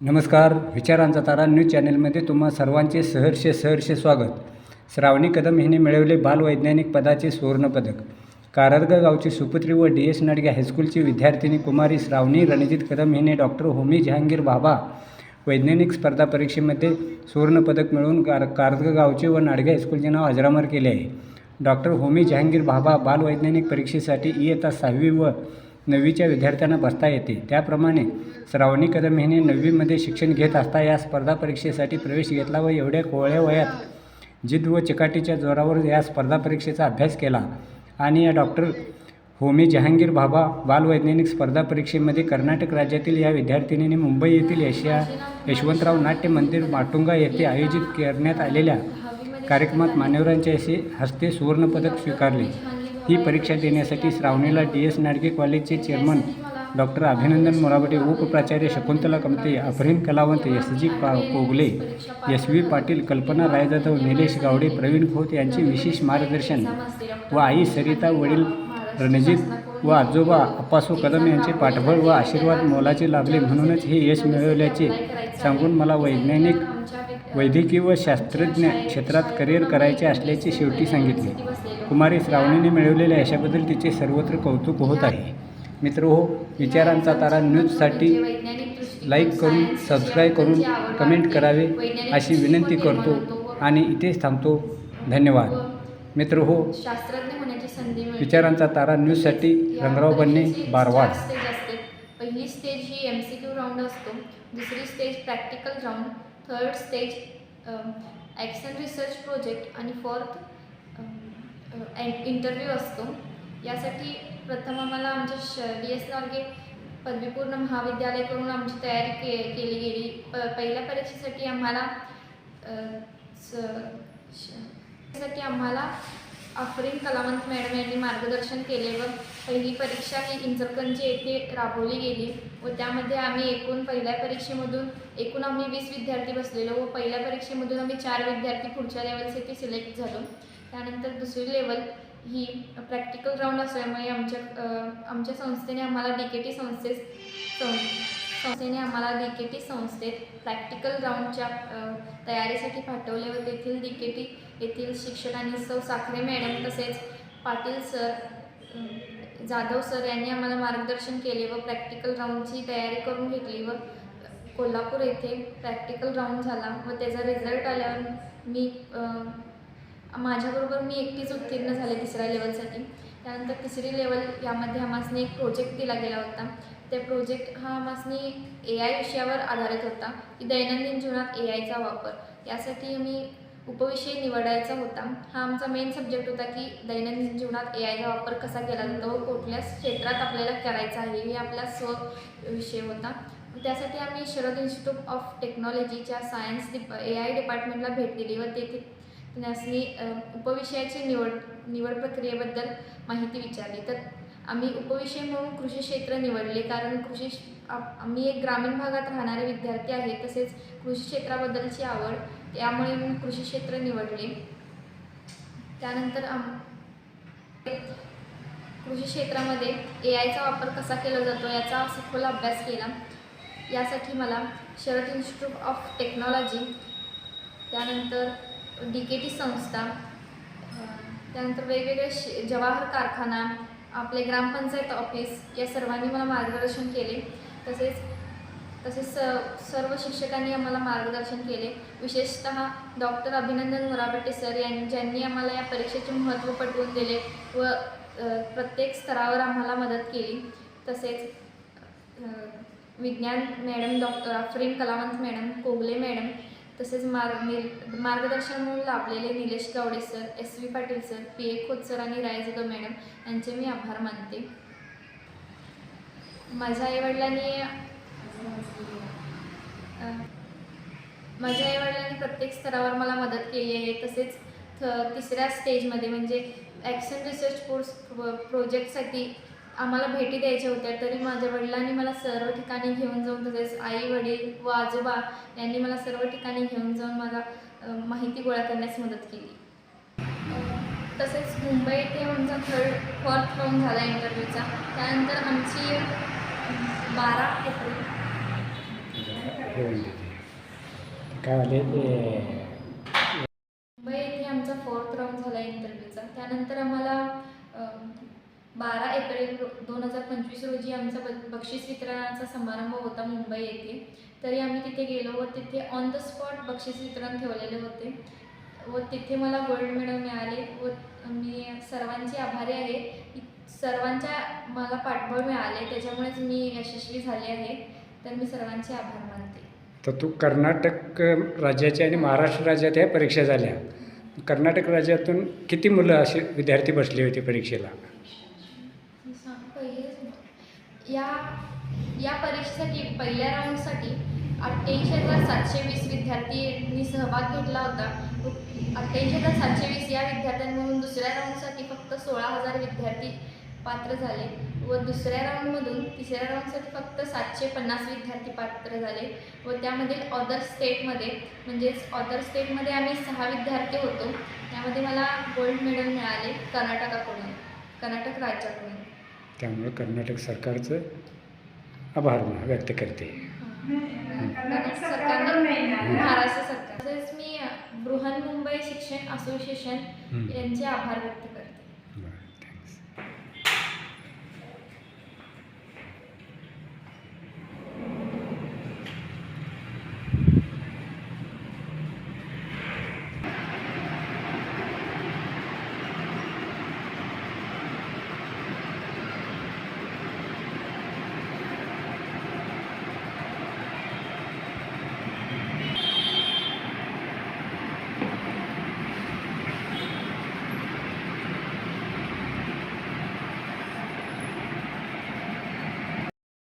नमस्कार विचारांचा तारा न्यूज चॅनलमध्ये तुम्हा सर्वांचे सहर्ष सहर्ष स्वागत. श्रावणी कदम हिने मिळवले बालवैज्ञानिक पदाचे सुवर्णपदक कारदग गावची सुपुत्री व डी एस नाडगे हायस्कूलची विद्यार्थिनी कुमारी श्रावणी रणजित कदम हिने डॉक्टर होमी जहांगीर भाभा वैज्ञानिक स्पर्धा परीक्षेमध्ये सुवर्णपदक मिळवून कार कारदग गावचे व नाडगे हायस्कूलचे नाव अजरामर केले आहे. डॉक्टर होमी जहांगीर भाभा बालवैज्ञानिक परीक्षेसाठी इयत्ता सहावी व नववीच्या विद्यार्थ्यांना बसता येते. त्याप्रमाणे श्रावणी कदम हिने नववीमध्ये शिक्षण घेत असता या स्पर्धा परीक्षेसाठी प्रवेश घेतला व एवढ्या कोवळ्या वयात जिद्द व चिकाटीच्या जोरावर या स्पर्धा परीक्षेचा अभ्यास केला. आणि या डॉक्टर होमी जहांगीर भाभा बालवैज्ञानिक स्पर्धा परीक्षेमध्ये कर्नाटक राज्यातील या विद्यार्थिनीने मुंबई येथील यशया यशवंतराव नाट्य मंदिर माटुंगा येथे आयोजित करण्यात आलेल्या कार्यक्रमात मान्यवरांच्या असे हस्ते सुवर्णपदक स्वीकारले. ही परीक्षा देण्यासाठी श्रावणीला डी एस नाडगे कॉलेजचे चेअरमन डॉक्टर अभिनंदन मोराबटे उपप्राचार्य शकुंतला कमते अफरीन कलावंत एस जी का कोगले एस व्ही पाटील कल्पना राय जाधव निलेश गावडे प्रवीण खोत यांचे विशेष मार्गदर्शन व आई सरिता वडील रणजित व आजोबा अप्पासू कदम यांचे पाठबळ व आशीर्वाद मोलाचे लाभले म्हणूनच हे यश मिळवल्याचे सांगून मला वैज्ञानिक वैद्यकीय व शास्त्रज्ञ क्षेत्रात करिअर करायचे असल्याचे शेवटी सांगितले. कुमारी श्रावणीने मिळवलेल्या यशाबद्दल तिचे सर्वत्र कौतुक होत आहे. मित्र हो विचारांचा तारा न्यूजसाठी लाईक करून सबस्क्राईब करून कमेंट करावे अशी विनंती करतो आणि इथेच थांबतो. धन्यवाद. मित्र हो विचारांचा तारा न्यूजसाठी रंगराव बनणे बारवाड. पहिली स्टेज ही एम सी क्यू राऊंड असतो. दुसरी stage practical round third stage action research project आणि फोर्थ इंटरव्ह्यू um, uh, असतो. यासाठी प्रथम आम्हाला आमच्या श डी एस लागे पदवीपूर्ण महाविद्यालयाकडून आमची तयारी के केली गेली. प पहिल्या परीक्षेसाठी आम्हाला स- श- साठी आम्हाला अफरीन कलावंत मॅडम यांनी मार्गदर्शन केले व पहिली परीक्षा ही इंचलकंजी येथे राबवली गेली व त्यामध्ये आम्ही एकूण पहिल्या परीक्षेमधून एकूण आम्ही वीस विद्यार्थी बसलेलो व पहिल्या परीक्षेमधून आम्ही चार विद्यार्थी पुढच्या लेवलसाठी सिलेक्ट झालो. त्यानंतर दुसरी लेवल ही प्रॅक्टिकल राऊंड असल्यामुळे आमच्या आमच्या संस्थेने आम्हाला डी के टी संस्थेत सं संस्थेने आम्हाला डी के टी संस्थेत प्रॅक्टिकल राऊंडच्या तयारीसाठी पाठवले व तेथील डी के टी येथील शिक्षकांनी सौ साखरे मॅडम तसेच पाटील सर जाधव सर यांनी आम्हाला मार्गदर्शन केले व प्रॅक्टिकल राऊंडची तयारी करून घेतली व कोल्हापूर येथे प्रॅक्टिकल राऊंड झाला व त्याचा रिझल्ट आल्यावर मी माझ्याबरोबर मी एकटीच उत्तीर्ण झाले तिसऱ्या लेवलसाठी. त्यानंतर तिसरी लेवल यामध्ये आम्हासनी एक प्रोजेक्ट दिला गेला होता. त्या प्रोजेक्ट हा आम्हासनी ए आय विषयावर आधारित होता. की दैनंदिन जीवनात ए आयचा वापर. यासाठी आम्ही उपविषय निवडायचा होता. हा आमचा मेन सब्जेक्ट होता की दैनंदिन जीवनात ए आयचा वापर कसा केला जातो व कुठल्या क्षेत्रात आपल्याला करायचा आहे हे आपला स्व विषय होता. त्यासाठी आम्ही शरद इन्स्टिट्यूट ऑफ टेक्नॉलॉजीच्या सायन्स डिप ए आय डिपार्टमेंटला भेट दिली व तेथे त्यांनी उपविषयाची निवड निवड प्रक्रियेबद्दल माहिती विचारली. तर आम्ही उपविषय म्हणून कृषी क्षेत्र निवडले कारण कृषी मी आप- एक ग्रामीण भागात राहणारे विद्यार्थी आहे तसेच कृषी क्षेत्राबद्दलची आवड त्यामुळे मी कृषी क्षेत्र निवडले. त्यानंतर आम कृषी क्षेत्रामध्ये ए आयचा वापर कसा केला जातो याचा सखोल अभ्यास केला. यासाठी मला शरद इन्स्टिट्यूट ऑफ टेक्नॉलॉजी त्यानंतर डी के टी संस्था त्यानंतर वेगवेगळे शे जवाहर कारखाना आपले ग्रामपंचायत ऑफिस या सर्वांनी मला मार्गदर्शन केले. तसेच तसेच स सर्व शिक्षकांनी आम्हाला मार्गदर्शन केले. विशेषत डॉक्टर अभिनंदन मोराबट्टे सर यांनी ज्यांनी आम्हाला या परीक्षेचे महत्त्व पटवून दिले व प्रत्येक स्तरावर आम्हाला मदत केली. तसेच विज्ञान मॅडम डॉक्टर अफरीन कलावंत मॅडम कोगले मॅडम तसेच मार्ग निर मार्गदर्शन म्हणून लाभलेले Nilesh Gawade sir S V Patil sir P A Khot sir आणि रायजग मॅडम यांचे मी आभार मानते. माझ्या आईवडिलांनी माझ्या आईवडिलांनी प्रत्येक स्तरावर मला मदत केली आहे. तसेच थ तिसऱ्या स्टेजमध्ये म्हणजे ॲक्शन रिसर्च कोर्स प्रोजेक्टसाठी आम्हाला भेटी द्यायच्या होत्या. तरी माझ्या वडिलांनी मला सर्व ठिकाणी घेऊन जाऊन तसेच आई वडील व आजोबा यांनी मला सर्व ठिकाणी घेऊन जाऊन मला माहिती गोळा करण्यास मदत केली. तसेच मुंबई येथे आमचा थर्ड फॉर्थ राऊंड झाला इंटरव्ह्यूचा त्यानंतर आमची बारा एप्रिल. काय झाले ते मुंबई येथे आमचा फोर्थ राऊंड झाला इंटरव्ह्यूचा त्यानंतर आम्हाला बारा एप्रिल दोन हजार पंचवीस रोजी आमचा ब बक्षीस वितरणाचा समारंभ होता मुंबई येथे. तरी आम्ही तिथे गेलो व तिथे ऑन द स्पॉट बक्षीस वितरण ठेवलेले होते. व तिथे मला गोल्ड मेडल मिळाले व मी सर्वांची आभारी आहे. सर्वांच्या मला पाठबळ मिळाले त्याच्यामुळेच मी यशस्वी झाले आहे. तर मी सर्वांचे आभार मानते. तर तू कर्नाटक राज्याच्या आणि महाराष्ट्र राज्यात ह्या परीक्षा झाल्या. कर्नाटक राज्यातून किती मुलं असे विद्यार्थी बसले होते परीक्षेला. या या परीक्षेसाठी पहिल्या राऊंडसाठी अठ्ठ्याऐंशी हजार सातशे वीस विद्यार्थ्यांनी सहभाग घेतला होता. अठ्ठ्याऐंशी हजार सातशे वीस या विद्यार्थ्यांमधून दुसऱ्या राऊंडसाठी फक्त सोळा हजार विद्यार्थी पात्र झाले व दुसऱ्या राऊंडमधून तिसऱ्या राऊंडसाठी फक्त सातशे पन्नास विद्यार्थी पात्र झाले व त्यामध्ये अदर स्टेटमध्ये म्हणजेच अदर स्टेटमध्ये आम्ही सहा विद्यार्थी होतो. त्यामध्ये मला गोल्ड मेडल मिळाले कर्नाटकाकडून कर्नाटक राज्याकडून. त्यामुळे कर्नाटक सरकारचं आभार व्यक्त करते. कर्नाटक सरकारने महाराष्ट्र सरकार. तसेच मी बृहन मुंबई शिक्षण असोसिएशन. यांचे आभार व्यक्त करते.